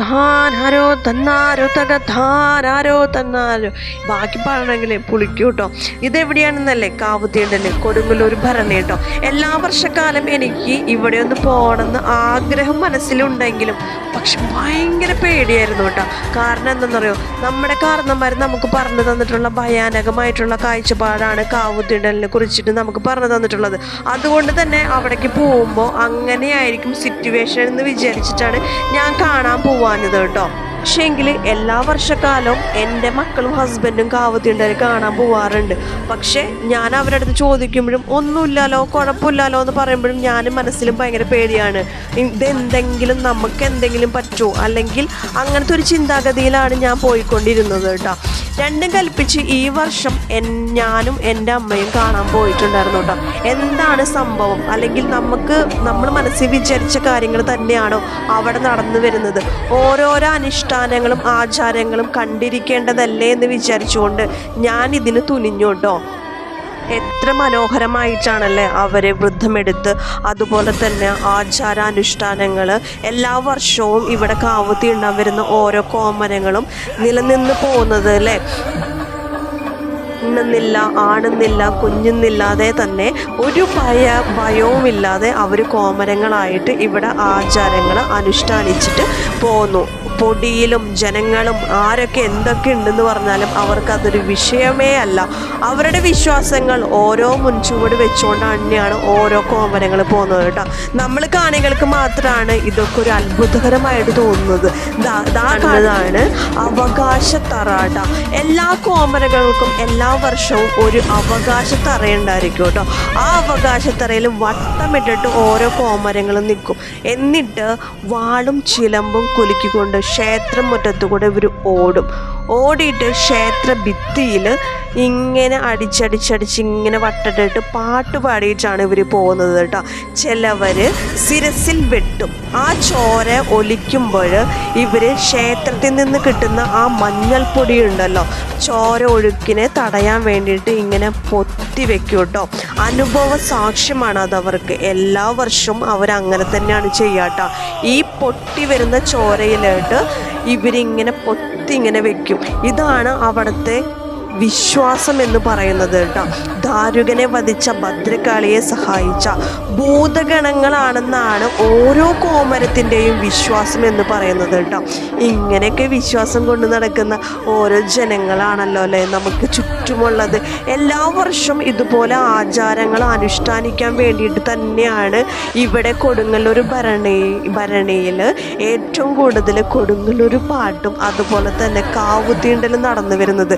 താനാരോ തന്നാരോ തക ആരോ തന്നാരോ. ബാക്കി പറയണമെങ്കിൽ പുളിക്കും കേട്ടോ ഇതെവിടെയാണെന്നല്ലേ? കാവുത്തിയുണ്ടല്ലേ കൊടുങ്ങല്ലൂർ ഭരണി കേട്ടോ എല്ലാ വർഷക്കാലം എനിക്ക് ഇവിടെ ഒന്ന് പോകണമെന്ന് ആഗ്രഹം മനസ്സിലുണ്ടെങ്കിലും പക്ഷെ ഭയങ്കര പേടിയായിരുന്നു കേട്ടോ കാരണം എന്തെന്നറിയോ? നമ്മുടെ കാരണന്മാർ നമുക്ക് പറഞ്ഞു തന്നിട്ടുള്ള ഭയാനകമായിട്ടുള്ള കാഴ്ചപ്പാടാണ് കാവുത്തിയുണ്ടലിനെ കുറിച്ചിട്ട് നമുക്ക് പറഞ്ഞു തന്നിട്ടുള്ളത്. അതുകൊണ്ട് തന്നെ അവിടേക്ക് പോകുമ്പോൾ അങ്ങനെയായിരിക്കും സിറ്റുവേഷൻ എന്ന് വിചാരിച്ചിട്ടാണ് ഞാൻ കാണാൻ പോവാഞ്ഞത് കേട്ടോ. പക്ഷേ എങ്കിൽ എല്ലാ വർഷക്കാലവും എന്റെ മക്കളും ഹസ്ബൻഡും കാവത്തിണ്ടൽ കാണാൻ പോവാറുണ്ട്. പക്ഷേ ഞാൻ അവരുടെ അടുത്ത് ചോദിക്കുമ്പോഴും ഒന്നുമില്ലല്ലോ കുഴപ്പമില്ലല്ലോ എന്ന് പറയുമ്പോഴും ഞാൻ മനസ്സിലും ഭയങ്കര പേടിയാണ്. ഇതെന്തെങ്കിലും നമുക്ക് എന്തെങ്കിലും പറ്റുമോ അല്ലെങ്കിൽ അങ്ങനത്തെ ഒരു ചിന്താഗതിയിലാണ് ഞാൻ പോയിക്കൊണ്ടിരുന്നത് കേട്ടോ. രണ്ടും കൽപ്പിച്ച് ഈ വർഷം എൻ ഞാനും എന്റെ അമ്മയും കാണാൻ പോയിട്ടുണ്ടായിരുന്നു കേട്ടോ. എന്താണ് സംഭവം? അല്ലെങ്കിൽ നമുക്ക് നമ്മൾ മനസ്സിൽ വിചാരിച്ച കാര്യങ്ങൾ തന്നെയാണോ അവിടെ നടന്നു വരുന്നത്? ഓരോരോ അനുഷ്ഠാനങ്ങളും ആചാരങ്ങളും കണ്ടിരിക്കേണ്ടതല്ലേ എന്ന് വിചാരിച്ചുകൊണ്ട് ഞാൻ ഇതിന് തുനിഞ്ഞു കേട്ടോ. എത്ര മനോഹരമായിട്ടാണല്ലേ അവരെ വൃദ്ധമെടുത്ത് അതുപോലെ തന്നെ ആചാരാനുഷ്ഠാനങ്ങൾ എല്ലാ വർഷവും ഇവിടെ കാവുത്തി ഉണ്ടാൻ വരുന്ന ഓരോ കോമനങ്ങളും നിലനിന്ന് പോകുന്നത് അല്ലേ? ില്ല ആണെന്നില്ല കുഞ്ഞുന്നില്ലാതെ തന്നെ ഒരു ഭയ ഭയവുമില്ലാതെ അവർ കോമരങ്ങളായിട്ട് ഇവിടെ ആചാരങ്ങൾ അനുഷ്ഠാനിച്ചിട്ട് പോന്നു. പൊടിയിലും ജനങ്ങളും ആരൊക്കെ എന്തൊക്കെ ഉണ്ടെന്ന് പറഞ്ഞാലും അവർക്കതൊരു വിഷയമേ അല്ല. അവരുടെ വിശ്വാസങ്ങൾ ഓരോ മുൻചുവട് വെച്ചുകൊണ്ട് തന്നെയാണ് ഓരോ കോമനങ്ങൾ പോകുന്നത് കേട്ടോ. നമ്മൾ കാണികൾക്ക് മാത്രമാണ് ഇതൊക്കെ ഒരു അത്ഭുതകരമായിട്ട് തോന്നുന്നത്. കാണുന്നതാണ് അവകാശ തറാട്ട എല്ലാ കോമനകൾക്കും എല്ലാ വർഷവും ഒരു അവകാശ തറയുണ്ടായിരിക്കും കേട്ടോ. ആ അവകാശ തറയിൽ വട്ടമിട്ടിട്ട് ഓരോ കോമരങ്ങളും നിൽക്കും. എന്നിട്ട് വാളും ചിലമ്പും കുലുക്കിക്കൊണ്ട് ക്ഷേത്രം മുറ്റത്തു കൂടെ ഇവർ ഓടും. ഓടിയിട്ട് ക്ഷേത്ര ഭിത്തിയിൽ ഇങ്ങനെ അടിച്ചടിച്ചടിച്ച് ഇങ്ങനെ വട്ടട്ടിട്ട് പാട്ട് പാടിയിട്ടാണ് ഇവർ പോകുന്നത് കേട്ടോ. ചിലവർ ശിരസിൽ വെട്ടും. ആ ചോര ഒലിക്കുമ്പോൾ ഇവർ ക്ഷേത്രത്തിൽ നിന്ന് കിട്ടുന്ന ആ മഞ്ഞൾപ്പൊടി ഉണ്ടല്ലോ ചോര ഒഴുക്കിനെ തടയാൻ വേണ്ടിയിട്ട് ഇങ്ങനെ പൊത്തി വെക്കും കേട്ടോ. അനുഭവ സാക്ഷ്യമാണ് അത് അവർക്ക് എല്ലാ വർഷവും അവരങ്ങനെ തന്നെയാണ് ചെയ്യാട്ടോ ഈ പൊട്ടി വരുന്ന ചോരയിലോട്ട് ഇവരിങ്ങനെ പൊത്തി ഇങ്ങനെ വെക്കും. ഇതാണ് അവിടുത്തെ വിശ്വാസം എന്ന് പറയുന്നത് കേട്ടോ. ദാരുകനെ വധിച്ച ഭദ്രകാളിയെ സഹായിച്ച ഭൂതഗണങ്ങളാണെന്നാണ് ഓരോ കോമരത്തിന്റെയും വിശ്വാസം എന്ന് പറയുന്നത് കേട്ടോ. ഇങ്ങനെയൊക്കെ വിശ്വാസം കൊണ്ട് നടക്കുന്ന ഓരോ ജനങ്ങളാണല്ലോ അല്ലേ നമുക്ക് ചുറ്റുമുള്ളത്. എല്ലാ വർഷവും ഇതുപോലെ ആചാരങ്ങൾ അനുഷ്ഠാനിക്കാൻ വേണ്ടിയിട്ട് തന്നെയാണ് ഇവിടെ കൊടുങ്ങല്ലൂർ ഭരണി ഭരണിയിൽ ഏറ്റവും കൂടുതൽ കൊടുങ്ങല്ലൂർ പാട്ടും അതുപോലെ തന്നെ കാവുത്തീണ്ടലും നടന്നു വരുന്നത്.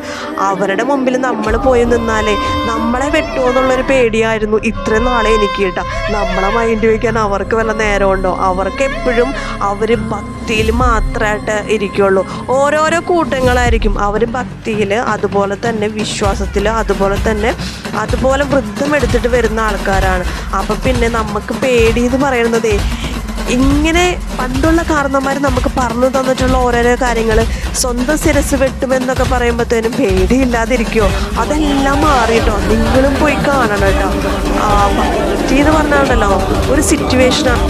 അവരുടെ മുമ്പിൽ നമ്മൾ പോയി നിന്നാലേ നമ്മളെ വെട്ടുമോ എന്നുള്ളൊരു പേടിയായിരുന്നു ഇത്രയും നാളെ എനിക്ക് കേട്ടോ. നമ്മളെ മൈൻഡ് വയ്ക്കാൻ അവർക്ക് വല്ല നേരമുണ്ടോ? അവർക്ക് എപ്പോഴും അവർ ഭക്തിയിൽ മാത്രമായിട്ട് ഇരിക്കുള്ളൂ. ഓരോരോ കൂട്ടങ്ങളായിരിക്കും. അവർ ഭക്തിയിൽ അതുപോലെ തന്നെ വിശ്വാസത്തിൽ അതുപോലെ തന്നെ അതുപോലെ വൃദ്ധം എടുത്തിട്ട് വരുന്ന ആൾക്കാരാണ്. അപ്പം പിന്നെ നമുക്ക് പേടി എന്ന് പറയുന്നതേ ഇങ്ങനെ പണ്ടുള്ള കാരണന്മാർ നമുക്ക് പറഞ്ഞു തന്നിട്ടുള്ള ഓരോരോ കാര്യങ്ങൾ സ്വന്തം ശിരസ് വെട്ടുമെന്നൊക്കെ പറയുമ്പോഴത്തേനും പേടിയില്ലാതിരിക്കുമോ അതെല്ലാം മാറിയിട്ടോ? നിങ്ങളും പോയി കാണണം കേട്ടോ. ആ എന്ന് പറഞ്ഞാണല്ലോ ഒരു സിറ്റുവേഷനാണ്